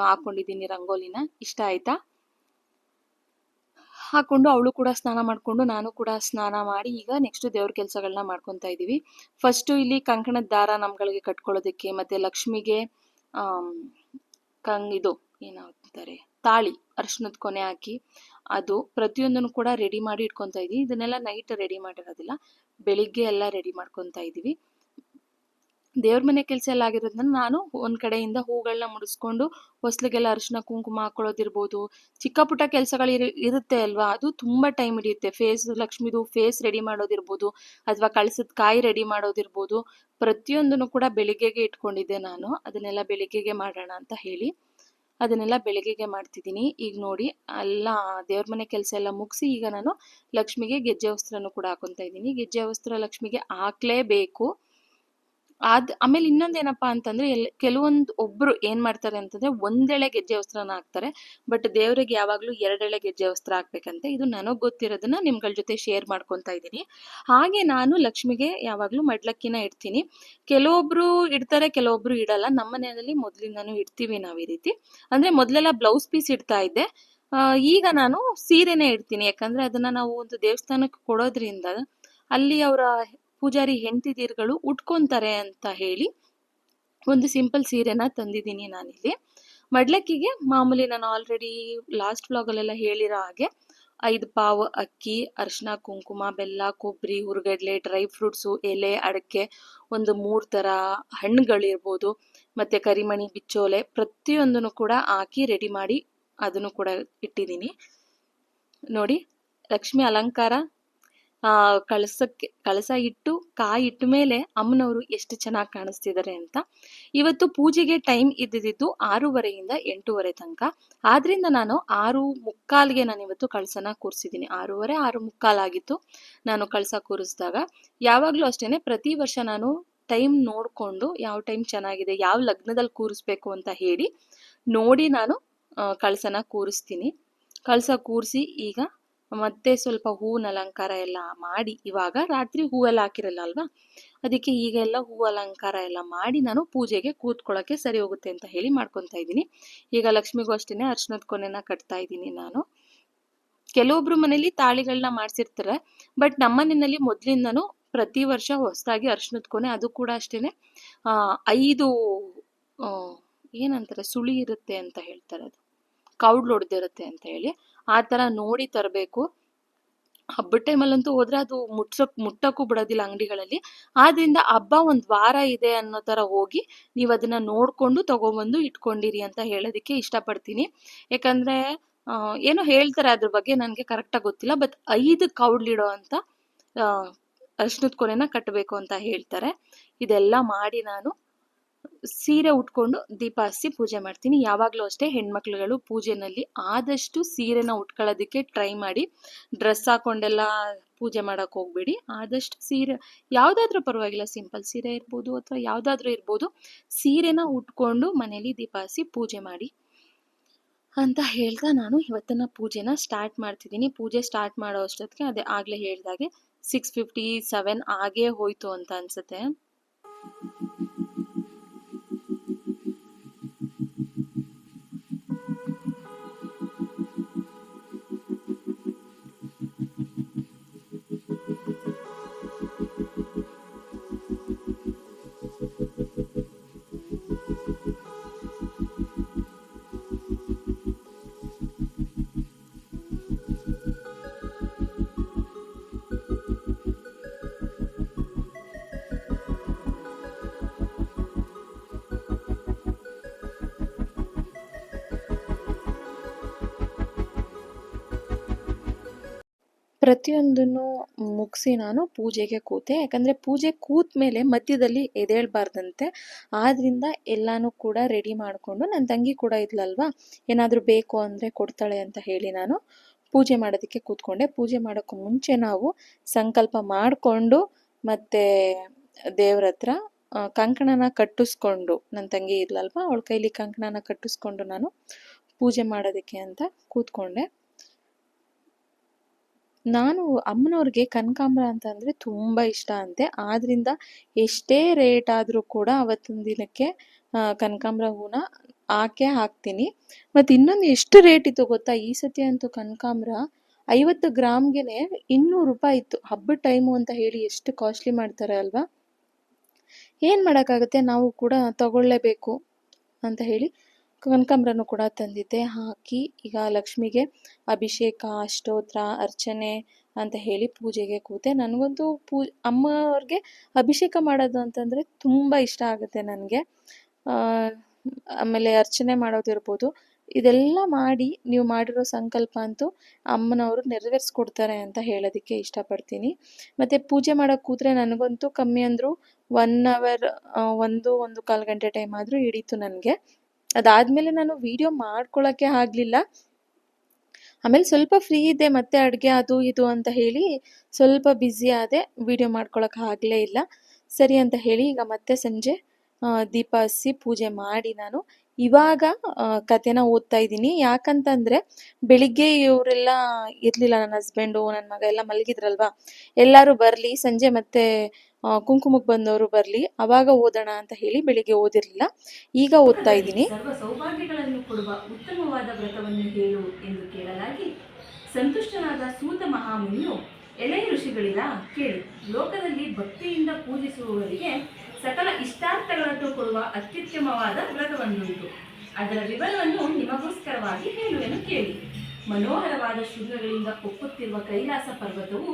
ಹಾಕೊಂಡಿದ್ದೀನಿ ರಂಗೋಲಿನ. ಇಷ್ಟ ಆಯ್ತಾ? ಹಾಕೊಂಡು ಅವಳು ಕೂಡ ಸ್ನಾನ ಮಾಡಿಕೊಂಡು ನಾನು ಕೂಡ ಸ್ನಾನ ಮಾಡಿ ಈಗ ನೆಕ್ಸ್ಟ್ ದೇವ್ರ ಕೆಲಸಗಳನ್ನ ಮಾಡ್ಕೊತಾ ಇದ್ದೀವಿ ಫಸ್ಟು ಇಲ್ಲಿ ಕಂಕಣದ ದಾರ ನಮ್ಗಳಿಗೆ ಕಟ್ಕೊಳ್ಳೋದಕ್ಕೆ ಮತ್ತೆ ಲಕ್ಷ್ಮಿಗೆ ಕಂಗ್ ಇದು ಏನಾಗ್ತಾರೆ, ತಾಳಿ ಅರ್ಶಿನದ ಕೊನೆ ಹಾಕಿ ಅದು ಪ್ರತಿಯೊಂದನ್ನು ಕೂಡ ರೆಡಿ ಮಾಡಿ ಇಟ್ಕೊತಾ ಇದ್ದೀವಿ ಇದನ್ನೆಲ್ಲ ನೈಟ್ ರೆಡಿ ಮಾಡಿರೋದಿಲ್ಲ. ಬೆಳಿಗ್ಗೆ ಎಲ್ಲ ರೆಡಿ ಮಾಡ್ಕೊತಾ ಇದೀವಿ. ದೇವ್ರ ಮನೆ ಕೆಲಸ ಎಲ್ಲ ಆಗಿರೋದನ್ನ ನಾನು ಒಂದ್ ಕಡೆಯಿಂದ ಹೂಗಳನ್ನ ಮುಡಿಸ್ಕೊಂಡು ಹೊಸ್ಲಿಗೆಲ್ಲ ಅರಿಶಿನ, ಕುಂಕುಮ ಹಾಕೊಳ್ಳೋದಿರ್ಬೋದು. ಚಿಕ್ಕ ಪುಟ್ಟ ಕೆಲಸಗಳು ಇರುತ್ತೆ ಅಲ್ವಾ? ಅದು ತುಂಬಾ ಟೈಮ್ ಹಿಡಿಯುತ್ತೆ. ಫೇಸ್ ಲಕ್ಷ್ಮಿದು ಫೇಸ್ ರೆಡಿ ಮಾಡೋದಿರ್ಬೋದು, ಅಥವಾ ಕಳ್ಸದ ಕಾಯಿ ರೆಡಿ ಮಾಡೋದಿರ್ಬೋದು. ಪ್ರತಿಯೊಂದನ್ನು ಕೂಡ ಬೆಳಿಗ್ಗೆಗೆ ಇಟ್ಕೊಂಡಿದ್ದೆ ನಾನು. ಅದನ್ನೆಲ್ಲ ಬೆಳಿಗ್ಗೆಗೆ ಮಾಡೋಣ ಅಂತ ಹೇಳಿ ಅದನ್ನೆಲ್ಲ ಬೆಳಿಗ್ಗೆಗೆ ಮಾಡ್ತಿದ್ದೀನಿ. ಈಗ ನೋಡಿ, ಎಲ್ಲ ದೇವ್ರ ಮನೆ ಕೆಲಸ ಎಲ್ಲ ಮುಗಿಸಿ ಈಗ ನಾನು ಲಕ್ಷ್ಮಿಗೆ ಗೆಜ್ಜೆ ವಸ್ತ್ರನೂ ಕೂಡ ಹಾಕೊತಾ ಇದ್ದೀನಿ. ಗೆಜ್ಜೆ ವಸ್ತ್ರ ಲಕ್ಷ್ಮಿಗೆ ಹಾಕ್ಲೇಬೇಕು. ಅದ್ ಆಮೇಲೆ ಇನ್ನೊಂದೇನಪ್ಪಾ ಅಂತಂದ್ರೆ, ಎಲ್, ಕೆಲವೊಂದು ಒಬ್ರು ಏನ್ ಮಾಡ್ತಾರೆ ಅಂತಂದ್ರೆ, ಒಂದೆಳೆ ಗೆಜ್ಜೆ ವಸ್ತ್ರನ ಹಾಕ್ತಾರೆ. ಬಟ್ ದೇವರಿಗೆ ಯಾವಾಗ್ಲೂ ಎರಡೆಳೆ ಗೆಜ್ಜೆ ವಸ್ತ್ರ ಹಾಕ್ಬೇಕಂತೆ. ಇದು ನನಗ್ ಗೊತ್ತಿರೋದನ್ನ ನಿಮ್ಗಳ ಜೊತೆ ಶೇರ್ ಮಾಡ್ಕೊತಾ ಇದ್ದೀನಿ. ಹಾಗೆ ನಾನು ಲಕ್ಷ್ಮಿಗೆ ಯಾವಾಗ್ಲೂ ಮಡ್ಲಕ್ಕಿನ ಇಡ್ತೀನಿ. ಕೆಲವೊಬ್ರು ಇಡ್ತಾರೆ, ಕೆಲವೊಬ್ರು ಇಡಲ್ಲ. ನಮ್ಮ ಮನೆಯಲ್ಲಿ ಮೊದ್ಲಿಂದಾನು ಇಡ್ತೀವಿ ನಾವ್ ಈ ರೀತಿ. ಅಂದ್ರೆ ಮೊದ್ಲೆಲ್ಲ ಬ್ಲೌಸ್ ಪೀಸ್ ಇಡ್ತಾ ಇದ್ದೆ. ಈಗ ನಾನು ಸೀರೆನೆ ಇಡ್ತೀನಿ. ಯಾಕಂದ್ರೆ ಅದನ್ನ ನಾವು ಒಂದು ದೇವಸ್ಥಾನಕ್ಕೆ ಕೊಡೋದ್ರಿಂದ ಅಲ್ಲಿ ಅವರ ಪೂಜಾರಿ ಹೆಂಡತಿದಿರ್ಗಳು ಉಟ್ಕೊಂತಾರೆ ಅಂತ ಹೇಳಿ ಒಂದು ಸಿಂಪಲ್ ಸೀರೆನ ತಂದಿದ್ದೀನಿ ನಾನಿಲ್ಲಿ. ಮಡ್ಲಕ್ಕಿಗೆ ಮಾಮೂಲಿ ನಾನು ಆಲ್ರೆಡಿ ಲಾಸ್ಟ್ ವ್ಲಾಗಲ್ಲೆಲ್ಲ ಹೇಳಿರೋ ಹಾಗೆ ಐದು ಪಾವ್ ಅಕ್ಕಿ ಅರಿಶಿನ ಕುಂಕುಮ, ಬೆಲ್ಲ, ಕೊಬ್ಬರಿ, ಹುರ್ಗಡ್ಲೆ ಡ್ರೈ ಫ್ರೂಟ್ಸು ಎಲೆ, ಅಡಕೆ ಒಂದು ಮೂರು ಥರ ಹಣ್ಣುಗಳಿರ್ಬೋದು. ಮತ್ತು ಕರಿಮಣಿ, ಬಿಚ್ಚೋಲೆ ಪ್ರತಿಯೊಂದನ್ನು ಕೂಡ ಹಾಕಿ ರೆಡಿ ಮಾಡಿ ಅದನ್ನು ಕೂಡ ಇಟ್ಟಿದ್ದೀನಿ. ನೋಡಿ, ಲಕ್ಷ್ಮಿ ಅಲಂಕಾರ ಕಳಸಕ್ಕೆ ಕಳಸ ಇಟ್ಟು ಕಾಯಿ ಇಟ್ಟ ಮೇಲೆ ಅಮ್ಮನವರು ಎಷ್ಟು ಚೆನ್ನಾಗಿ ಕಾಣಿಸ್ತಿದ್ದಾರೆ ಅಂತ. ಇವತ್ತು ಪೂಜೆಗೆ ಟೈಮ್ ಇದ್ದಿದ್ದು ಆರೂವರೆಯಿಂದ ಎಂಟೂವರೆ ತನಕ. ಆದ್ರಿಂದ ನಾನು ಆರು ಮುಕ್ಕಾಲ್ಗೆ ನಾನು ಇವತ್ತು ಕಳಸನ ಕೂರಿಸಿದ್ದೀನಿ. ಆರೂವರೆ, ಆರು ಮುಕ್ಕಾಲಾಗಿತ್ತು ನಾನು ಕಳಸ ಕೂರಿಸಿದಾಗ. ಯಾವಾಗಲೂ ಅಷ್ಟೇನೆ ಪ್ರತಿ ವರ್ಷ ನಾನು ಟೈಮ್ ನೋಡಿಕೊಂಡು ಯಾವ ಟೈಮ್ ಚೆನ್ನಾಗಿದೆ, ಯಾವ ಲಗ್ನದಲ್ಲಿ ಕೂರಿಸ್ಬೇಕು ಅಂತ ಹೇಳಿ ನೋಡಿ ನಾನು ಕಳಸನ ಕೂರಿಸ್ತೀನಿ. ಕಳಸ ಕೂರಿಸಿ ಈಗ ಮತ್ತೆ ಸ್ವಲ್ಪ ಹೂವಿನ ಅಲಂಕಾರ ಎಲ್ಲ ಮಾಡಿ, ಇವಾಗ ರಾತ್ರಿ ಹೂವೆಲ್ಲ ಹಾಕಿರಲ್ಲ ಅಲ್ವಾ? ಅದಕ್ಕೆ ಈಗೆಲ್ಲ ಹೂ ಅಲಂಕಾರ ಎಲ್ಲ ಮಾಡಿ ನಾನು ಪೂಜೆಗೆ ಕೂತ್ಕೊಳ್ಳೋಕೆ ಸರಿ ಹೋಗುತ್ತೆ ಅಂತ ಹೇಳಿ ಮಾಡ್ಕೊತಾ ಇದ್ದೀನಿ. ಈಗ ಲಕ್ಷ್ಮಿಗೂ ಅಷ್ಟೇನೆ ಅರ್ಶನದ ಕೊನೆನ ಕಟ್ತಾ ಇದ್ದೀನಿ ನಾನು. ಕೆಲವೊಬ್ರು ಮನೇಲಿ ತಾಳಿಗಳನ್ನ ಮಾಡಿಸಿರ್ತಾರೆ, ಬಟ್ ನಮ್ಮ ಮನೆಯಲ್ಲಿ ಮೊದ್ಲಿಂದನೂ ಪ್ರತಿ ವರ್ಷ ಹೊಸದಾಗಿ ಅರ್ಶನದ ಕೊನೆ ಅದು ಕೂಡ ಅಷ್ಟೇನೆ. ಐದು ಏನಂತಾರೆ, ಸುಳಿ ಇರುತ್ತೆ ಅಂತ ಹೇಳ್ತಾರೆ ಅದು. ಕೌಡ್ಲು ಹೊಡೆದಿರುತ್ತೆ ಅಂತ ಹೇಳಿ. ಆ ಥರ ನೋಡಿ ತರಬೇಕು. ಹಬ್ಬದ ಟೈಮಲ್ಲಂತೂ ಹೋದ್ರೆ ಅದು ಮುಟ್ಸಕ್, ಮುಟ್ಟಕ್ಕೂ ಬಿಡೋದಿಲ್ಲ ಅಂಗಡಿಗಳಲ್ಲಿ. ಆದ್ರಿಂದ ಹಬ್ಬ ಒಂದು ವಾರ ಇದೆ ಅನ್ನೋ ತರ ಹೋಗಿ ನೀವು ಅದನ್ನ ನೋಡ್ಕೊಂಡು ತಗೊಂಬಂದು ಇಟ್ಕೊಂಡಿರಿ ಅಂತ ಹೇಳೋದಕ್ಕೆ ಇಷ್ಟಪಡ್ತೀನಿ. ಯಾಕಂದ್ರೆ ಏನೋ ಹೇಳ್ತಾರೆ ಅದ್ರ ಬಗ್ಗೆ ನನಗೆ ಕರೆಕ್ಟಾಗಿ ಗೊತ್ತಿಲ್ಲ ಬಟ್ ಐದು ಕೌಡ್ಲಿಡೋ ಅಂತ ಅರ್ಶನದ ಕೊನೆನ ಕಟ್ಟಬೇಕು ಅಂತ ಹೇಳ್ತಾರೆ. ಇದೆಲ್ಲ ಮಾಡಿ ನಾನು ಸೀರೆ ಉಟ್ಕೊಂಡು ದೀಪ ಹಚ್ಚಿ ಪೂಜೆ ಮಾಡ್ತೀನಿ. ಯಾವಾಗಲೂ ಅಷ್ಟೇ ಹೆಣ್ಮಕ್ಳುಗಳು ಪೂಜೆನಲ್ಲಿ ಆದಷ್ಟು ಸೀರೆನ ಉಟ್ಕೊಳ್ಳೋದಕ್ಕೆ ಟ್ರೈ ಮಾಡಿ. ಡ್ರೆಸ್ ಹಾಕೊಂಡೆಲ್ಲ ಪೂಜೆ ಮಾಡೋಕೆ ಹೋಗ್ಬೇಡಿ. ಆದಷ್ಟು ಸೀರೆ, ಯಾವುದಾದ್ರೂ ಪರವಾಗಿಲ್ಲ ಸಿಂಪಲ್ ಸೀರೆ ಇರ್ಬೋದು ಅಥವಾ ಯಾವುದಾದ್ರೂ ಇರ್ಬೋದು, ಸೀರೆನ ಉಟ್ಕೊಂಡು ಮನೇಲಿ ದೀಪ ಹಚ್ಚಿ ಪೂಜೆ ಮಾಡಿ. ಅಂತ ಹೇಳ್ತಾ ನಾನು ಇವತ್ತನ್ನ ಪೂಜೆನ ಸ್ಟಾರ್ಟ್ ಮಾಡ್ತಿದ್ದೀನಿ. ಪೂಜೆ ಸ್ಟಾರ್ಟ್ ಮಾಡೋ ಅಷ್ಟೊತ್ತಿಗೆ ಅದೇ ಆಗಲೇ ಹೇಳ್ದಾಗೆ ಸಿಕ್ಸ್ ಫಿಫ್ಟಿ ಸೆವೆನ್ ಆಗೇ ಹೋಯ್ತು ಅಂತ ಅನ್ಸುತ್ತೆ. ಪ್ರತಿಯೊಂದನ್ನು ಮುಗಿಸಿ ನಾನು ಪೂಜೆಗೆ ಕೂತೆ. ಯಾಕಂದರೆ ಪೂಜೆ ಕೂತ ಮೇಲೆ ಮಧ್ಯದಲ್ಲಿ ಎದೇಳ್ಬಾರ್ದಂತೆ ಆದ್ದರಿಂದ ಎಲ್ಲನೂ ಕೂಡ ರೆಡಿ ಮಾಡಿಕೊಂಡು ನನ್ನ ತಂಗಿ ಕೂಡ ಇದ್ಲಲ್ವಾ? ಏನಾದರೂ ಬೇಕು ಅಂದರೆ ಕೊಡ್ತಾಳೆ ಅಂತ ಹೇಳಿ ನಾನು ಪೂಜೆ ಮಾಡೋದಕ್ಕೆ ಕೂತ್ಕೊಂಡೆ. ಪೂಜೆ ಮಾಡೋಕ್ಕೂ ಮುಂಚೆ ನಾವು ಸಂಕಲ್ಪ ಮಾಡಿಕೊಂಡು ಮತ್ತು ದೇವ್ರ ಹತ್ರ ಕಂಕಣನ ಕಟ್ಟಿಸ್ಕೊಂಡು ನನ್ನ ತಂಗಿ ಇದ್ಲಲ್ವಾ? ಅವಳ ಕೈಲಿ ಕಂಕಣನ ಕಟ್ಟಿಸ್ಕೊಂಡು ನಾನು ಪೂಜೆ ಮಾಡೋದಕ್ಕೆ ಅಂತ ಕೂತ್ಕೊಂಡೆ. ನಾನು ಅಮ್ಮನವ್ರಿಗೆ ಕನಕಾಂಬರ ಅಂತ ಅಂದರೆ ತುಂಬ ಇಷ್ಟ ಅಂತೆ. ಆದ್ದರಿಂದ ಎಷ್ಟೇ ರೇಟ್ ಆದರೂ ಕೂಡ ಅವತ್ತಿನ ದಿನಕ್ಕೆ ಕನಕಾಂಬರ ಹೂನ ಹಾಕೇ ಹಾಕ್ತೀನಿ. ಮತ್ತು ಇನ್ನೊಂದು ಎಷ್ಟು ರೇಟ್ ಇತ್ತು ಗೊತ್ತಾ? ಈ ಸತಿ ಅಂತೂ ಕನಕಾಂಬರ ಐವತ್ತು ಗ್ರಾಮ್ಗೆನೆ ಇನ್ನೂರು ರೂಪಾಯಿ ಇತ್ತು. ಹಬ್ಬದ ಟೈಮು ಅಂತ ಹೇಳಿ ಎಷ್ಟು ಕಾಸ್ಟ್ಲಿ ಮಾಡ್ತಾರೆ ಅಲ್ವಾ? ಏನು ಮಾಡೋಕ್ಕಾಗುತ್ತೆ? ನಾವು ಕೂಡ ತಗೊಳ್ಳೇಬೇಕು ಅಂತ ಹೇಳಿ ಕನಕಾಂಬರನೂ ಕೂಡ ತಂದಿದ್ದೆ. ಹಾಕಿ ಈಗ ಲಕ್ಷ್ಮಿಗೆ ಅಭಿಷೇಕ, ಅಷ್ಟೋತ್ರ, ಅರ್ಚನೆ ಅಂತ ಹೇಳಿ ಪೂಜೆಗೆ ಕೂತೆ. ನನಗಂತೂ ಪೂ ಅಮ್ಮ ಅವ್ರಿಗೆ ಅಭಿಷೇಕ ಮಾಡೋದು ಅಂತಂದರೆ ತುಂಬ ಇಷ್ಟ ಆಗುತ್ತೆ ನನಗೆ. ಆಮೇಲೆ ಅರ್ಚನೆ ಮಾಡೋದಿರ್ಬೋದು ಇದೆಲ್ಲ ಮಾಡಿ ನೀವು ಮಾಡಿರೋ ಸಂಕಲ್ಪ ಅಂತೂ ಅಮ್ಮನವರು ನೆರವೇರಿಸ್ಕೊಡ್ತಾರೆ ಅಂತ ಹೇಳೋದಕ್ಕೆ ಇಷ್ಟಪಡ್ತೀನಿ. ಮತ್ತು ಪೂಜೆ ಮಾಡೋಕ್ಕೆ ಕೂತ್ರೆ ನನಗಂತೂ ಕಮ್ಮಿ ಅಂದರೂ ಒನ್ ಅವರ್ ಒಂದು ಒಂದು ಕಾಲು ಗಂಟೆ ಟೈಮ್ ಆದರೂ ಹಿಡೀತು ನನಗೆ. ಅದಾದಮೇಲೆ ನಾನು ವಿಡಿಯೋ ಮಾಡ್ಕೊಳ್ಳೋಕ್ಕೆ ಆಗಲಿಲ್ಲ. ಆಮೇಲೆ ಸ್ವಲ್ಪ ಫ್ರೀ ಇದ್ದೆ, ಮತ್ತೆ ಅಡುಗೆ ಅದು ಇದು ಅಂತ ಹೇಳಿ ಸ್ವಲ್ಪ ಬ್ಯುಸಿ ಆದೆ ವಿಡಿಯೋ ಮಾಡ್ಕೊಳಕ್ಕೆ ಆಗಲೇ ಇಲ್ಲ. ಸರಿ ಅಂತ ಹೇಳಿ ಈಗ ಮತ್ತೆ ಸಂಜೆ ದೀಪ ಹಸಿ ಪೂಜೆ ಮಾಡಿ ನಾನು. ಇವಾಗ ಕತೆನ ಓದ್ತಾ ಇದ್ದೀನಿ. ಯಾಕಂತಂದ್ರೆ ಬೆಳಿಗ್ಗೆ ಇವರೆಲ್ಲ ಇರಲಿಲ್ಲ, ನನ್ನ ಹಸ್ಬೆಂಡು ನನ್ನ ಮಗ ಎಲ್ಲ ಮಲಗಿದ್ರಲ್ವಾ? ಎಲ್ಲರೂ ಬರಲಿ, ಸಂಜೆ ಮತ್ತೆ ಕುಂಕುಮಕ್ಕೆ ಬಂದವರು ಬರಲಿ, ಅವಾಗ ಓದೋಣ ಅಂತ ಹೇಳಿ ಬೆಳಿಗ್ಗೆ ಓದಿರಲಿಲ್ಲ. ಈಗ ಓದ್ತಾ ಇದ್ದೀನಿ. ಸೌಭಾಗ್ಯಗಳನ್ನು ಕೊಡುವ ಉತ್ತಮವಾದ ವ್ರತವನ್ನು ಹೇಳು ಎಂದು ಕೇಳಲಾಗಿ ಸಂತುಷ್ಟನಾದ ಸೂತ ಮಹಾಮುನಿಯು ಎಳೆ ಋಷಿಗಳಿಲ್ಲ ಕೇಳಿ. ಲೋಕದಲ್ಲಿ ಭಕ್ತಿಯಿಂದ ಪೂಜಿಸುವವರಿಗೆ ಸಕಲ ಇಷ್ಟಾರ್ಥಗಳನ್ನು ಕೊಡುವ ಅತ್ಯುತ್ತಮವಾದ ವ್ರತವನ್ನುಂಟು ಅದರ ವಿವರವನ್ನು ನಿಮಗೋಸ್ಕರವಾಗಿ ಹೇಳುವೆನು ಕೇಳಿ. ಮನೋಹರವಾದ ಶೃಂಗಗಳಿಂದ ಒಪ್ಪುತ್ತಿರುವ ಕೈಲಾಸ ಪರ್ವತವು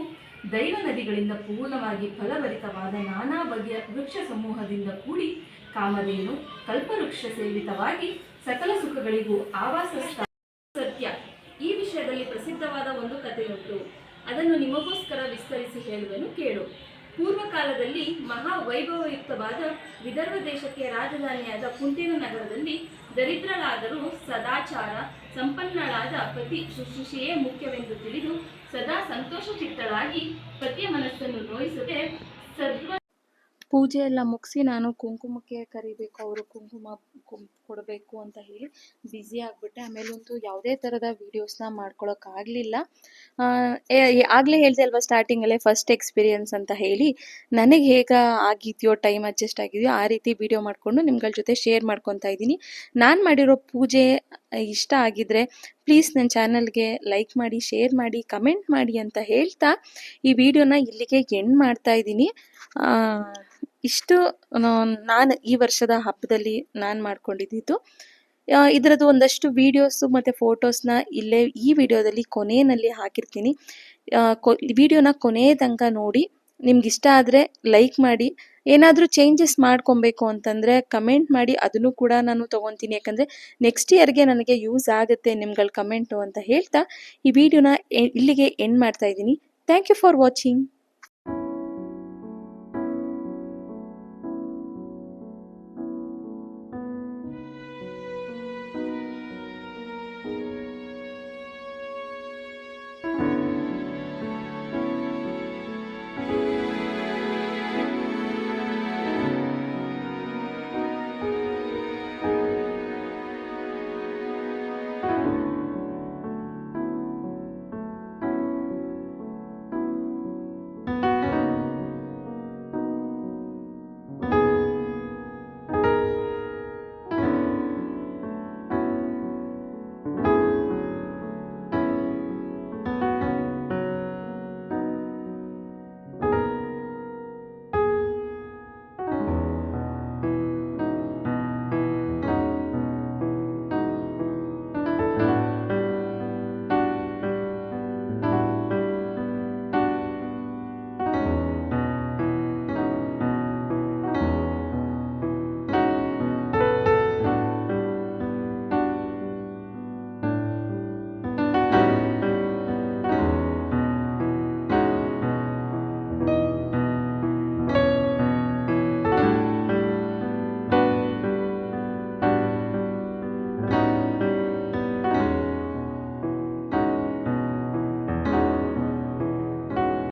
ದೈವ ನದಿಗಳಿಂದ ಪೂರ್ಣವಾಗಿ ಫಲಭರಿತವಾದ ನಾನಾ ಬಗೆಯ ವೃಕ್ಷ ಸಮೂಹದಿಂದ ಕೂಡಿ ಕಾಮಧೇನು, ಕಲ್ಪವೃಕ್ಷ ಸೇವಿತವಾಗಿ ಸಕಲ ಸುಖಗಳಿಗೂ ಆವಾಸ ಸತ್ಯ. ಈ ವಿಷಯದಲ್ಲಿ ಪ್ರಸಿದ್ಧವಾದ ಒಂದು ಕಥೆಯುಂಟು. ಅದನ್ನು ನಿಮಗೋಸ್ಕರ ವಿಸ್ತರಿಸಿ ಹೇಳುವನು ಕೇಳು. ಪೂರ್ವ ಕಾಲದಲ್ಲಿ ಮಹಾ ವೈಭವಯುಕ್ತವಾದ ವಿದರ್ಭ ದೇಶಕ್ಕೆ ರಾಜಧಾನಿಯಾದ ಕುಂತಿನ ನಗರದಲ್ಲಿ ದರಿದ್ರಳಾದರೂ ಸದಾಚಾರ ಸಂಪನ್ನಳಾದ ಪತಿ ಶುಶ್ರೂಷೆಯೇ ಮುಖ್ಯವೆಂದು ತಿಳಿದು ಸದಾ ಸಂತೋಷಚಿತ್ತಳಾಗಿ ಪತಿಯ ಮನಸ್ಸನ್ನು ನೋಯಿಸದೆ ಸರ್ವ ಪೂಜೆ ಎಲ್ಲ ಮುಗಿಸಿ ನಾನು ಕುಂಕುಮಕ್ಕೆ ಕರಿಬೇಕು. ಅವರು ಕುಂಕುಮ ಕೊಡಬೇಕು ಅಂತ ಹೇಳಿ ಬ್ಯುಸಿ ಆಗಿಬಿಟ್ಟೆ. ಆಮೇಲಂತೂ ಯಾವುದೇ ಥರದ ವೀಡಿಯೋಸ್ನ ಮಾಡ್ಕೊಳೋಕ್ಕಾಗಲಿಲ್ಲ ಆಗಲೇ ಹೇಳ್ದೆ ಅಲ್ವಾ ಸ್ಟಾರ್ಟಿಂಗಲ್ಲೇ ಫಸ್ಟ್ ಎಕ್ಸ್ಪೀರಿಯನ್ಸ್ ಅಂತ ಹೇಳಿ. ನನಗೆ ಹೇಗೆ ಆಗಿದೆಯೋ ಟೈಮ್ ಅಡ್ಜಸ್ಟ್ ಆಗಿದೆಯೋ, ಆ ರೀತಿ ವಿಡಿಯೋ ಮಾಡಿಕೊಂಡು ನಿಮ್ಗಳ ಜೊತೆ ಶೇರ್ ಮಾಡ್ಕೊತಾ ಇದ್ದೀನಿ. ನಾನು ಮಾಡಿರೋ ಪೂಜೆ ಇಷ್ಟ ಆಗಿದ್ರೆ ಪ್ಲೀಸ್ ನನ್ನ ಚಾನಲ್ಗೆ ಲೈಕ್ ಮಾಡಿ ಶೇರ್ ಮಾಡಿ ಕಮೆಂಟ್ ಮಾಡಿ ಅಂತ ಹೇಳ್ತಾ ಈ ವಿಡಿಯೋನ ಇಲ್ಲಿಗೆ ಎಂಡ್ ಮಾಡ್ತಾ ಇದ್ದೀನಿ. ಇಷ್ಟು ನಾನು ಈ ವರ್ಷದ ಹಬ್ಬದಲ್ಲಿ ನಾನು ಮಾಡ್ಕೊಂಡಿದ್ದು. ಇದರದ್ದು ಒಂದಷ್ಟು ವೀಡಿಯೋಸು ಮತ್ತು ಫೋಟೋಸ್ನ ಇಲ್ಲೇ ಈ ವಿಡಿಯೋದಲ್ಲಿ ಕೊನೆಯಲ್ಲಿ ಹಾಕಿರ್ತೀನಿ. ಕೊ ವಿಡಿಯೋನ ಕೊನೆಯ ತನಕ ನೋಡಿ ನಿಮ್ಗೆ ಇಷ್ಟ ಆದರೆ ಲೈಕ್ ಮಾಡಿ. ಏನಾದರೂ ಚೇಂಜಸ್ ಮಾಡ್ಕೊಬೇಕು ಅಂತಂದರೆ ಕಮೆಂಟ್ ಮಾಡಿ, ಅದನ್ನು ಕೂಡ ನಾನು ತೊಗೊತೀನಿ. ಯಾಕಂದರೆ ನೆಕ್ಸ್ಟ್ ಇಯರ್ಗೆ ನನಗೆ ಯೂಸ್ ಆಗುತ್ತೆ ನಿಮ್ಗಳ ಕಮೆಂಟು ಅಂತ ಹೇಳ್ತಾ ಈ ವಿಡಿಯೋನ ಇಲ್ಲಿಗೆ ಎಂಡ್ ಮಾಡ್ತಾ ಇದ್ದೀನಿ. Thank you for watching